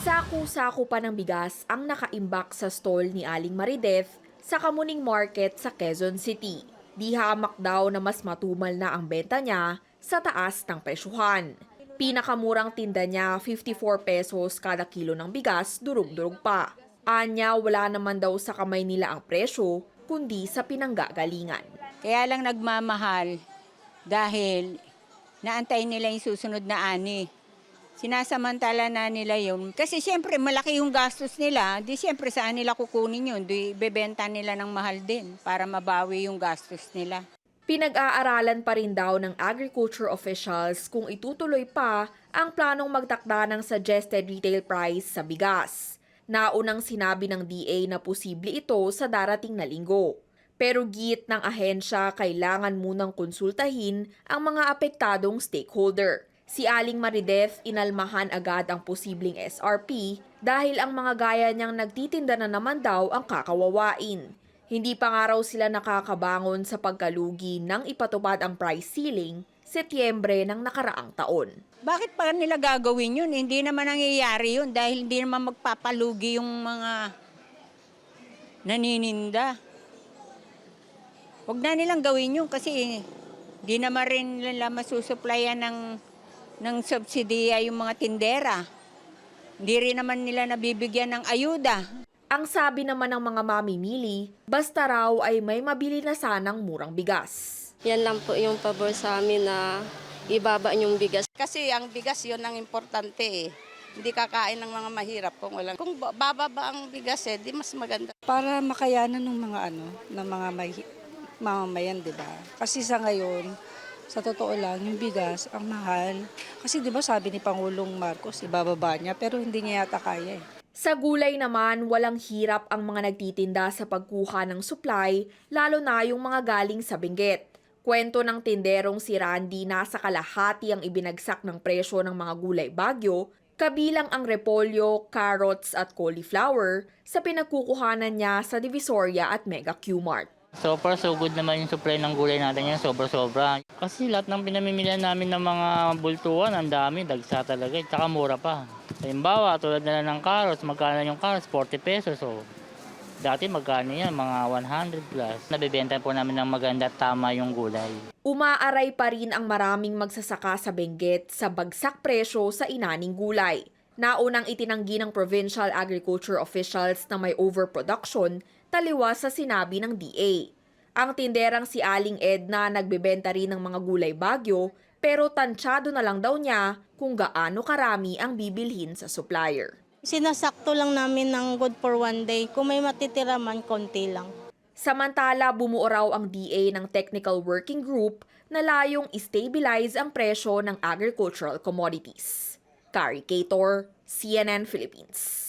Saku-saku pa ng bigas ang nakaimbak sa stall ni Aling Marideth sa Kamuning Market sa Quezon City. Di hamak daw na mas matumal na ang benta niya sa taas ng presyuhan. Pinakamurang tinda niya 54 pesos kada kilo ng bigas, durug-durug pa. Anya wala naman daw sa kamay nila ang presyo, kundi sa pinanggagalingan. Kaya lang nagmamahal dahil naantay nila yung susunod na ani. Sinasamantala na nila yun. Kasi siyempre malaki yung gastos nila, di siyempre saan nila kukunin yun? Di bebenta nila ng mahal din para mabawi yung gastos nila. Pinag-aaralan pa rin daw ng agriculture officials kung itutuloy pa ang planong magtakda ng suggested retail price sa bigas. Naunang sinabi ng DA na posible ito sa darating na linggo. Pero git ng ahensya, kailangan munang konsultahin ang mga apektadong stakeholder. Si Aling Marideth inalmahan agad ang posibleng SRP dahil ang mga gaya niyang nagtitinda na naman daw ang kakawawain. Hindi pa nga raw sila nakakabangon sa pagkalugi nang ipatupad ang price ceiling Setyembre ng nakaraang taon. Bakit pa nila gagawin yun? Hindi naman nangyayari yun dahil hindi naman magpapalugi yung mga nanininda. Huwag na nilang gawin yun kasi hindi naman rin nila masusuplayan ng, ng subsidiya yung mga tindera. Hindi rin naman nila nabibigyan ng ayuda. Ang sabi naman ng mga mamimili, basta raw ay may mabili na sanang murang bigas. Yan lang po yung pabor sa amin na ibaba yung bigas. Kasi ang bigas yon ang importante eh. Hindi kakain ng mga mahirap kung walang. Kung ba- bababa ang bigas eh, di mas maganda. para makayanan ng mga ano, ng mga may, mamamayan, 'di ba? Kasi sa ngayon, sa totoo lang, yung bigas ang mahal. Kasi 'di ba sabi ni Pangulong Marcos, ibababa niya pero hindi niya yata kaya eh. Sa gulay naman, walang hirap ang mga nagtitinda sa pagkuha ng supply, lalo na yung mga galing sa Benguet. Kwento ng tinderong si Randy nasa kalahati ang ibinagsak ng presyo ng mga gulay bagyo, kabilang ang repolyo, carrots at cauliflower sa pinagkukuhanan niya sa Divisoria at Mega Q-Mart. So far, so good naman yung supply ng gulay natin yan, sobra-sobra. Kasi lahat ng pinamimilian namin ng mga bultuan, ang dami, dagsa talaga, tsaka mura pa. Halimbawa, tulad na lang ng carrots, magkano yung carrots? 40 pesos. So, dati magkano yan? Mga 100 plus. Nabibenta po namin ng maganda tama yung gulay. Umaaray pa rin ang maraming magsasaka sa Benguet sa bagsak presyo sa inaning gulay. Naunang itinanggi ng provincial agriculture officials na may overproduction taliwas sa sinabi ng DA. Ang tinderang si Aling Edna nagbebenta rin ng mga gulay bagyo pero tansyado na lang daw niya kung gaano karami ang bibilhin sa supplier. Sinasakto lang namin ng good for one day. Kung may matitira man, konti lang. Samantala, bumuo raw ang DA ng Technical Working Group na layong stabilize ang presyo ng agricultural commodities. Kari Kator, CNN Philippines.